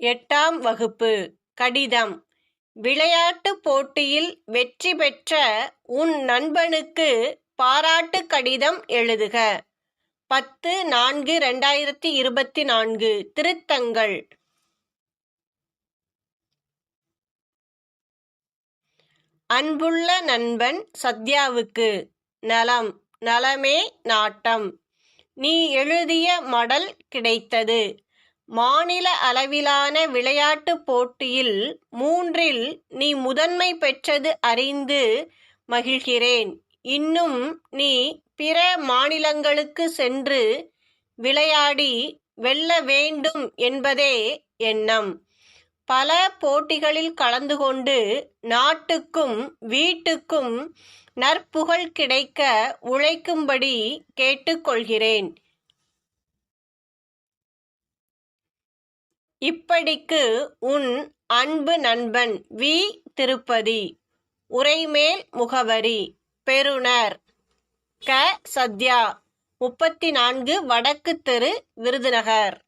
எட்டாம் வகுப்பு. கடிதம். விளையாட்டுப் போட்டியில் வெற்றி பெற்ற உன் நண்பனுக்கு பாராட்டு கடிதம் எழுதுக. பத்து நான்கு ரெண்டாயிரத்தி இருபத்தி நான்கு. திருத்தங்கள். அன்புள்ள நண்பன் சத்யாவுக்கு. நலம். நலமே நாட்டம். நீ எழுதிய மடல் கிடைத்தது. மாநில அளவிலான விளையாட்டுப் போட்டியில் மூன்றில் நீ முதன்மை பெற்றது அறிந்து மகிழ்கிறேன். இன்னும் நீ பிற மாநிலங்களுக்கு சென்று விளையாடி வெல்ல வேண்டும் என்பதே எண்ணம். பல போட்டிகளில் கலந்து கொண்டு நாட்டுக்கும் வீட்டுக்கும் நற்புகழ் கிடைக்க உழைக்கும்படி கேட்டுக்கொள்கிறேன் இப்படிக்கு உன் அன்பு நண்பன் வி. திருப்பதி. உரைமேல் முகவரி. பெறுநர் க. சத்யா. முப்பத்தி நான்கு வடக்கு தெரு விருதுநகர்.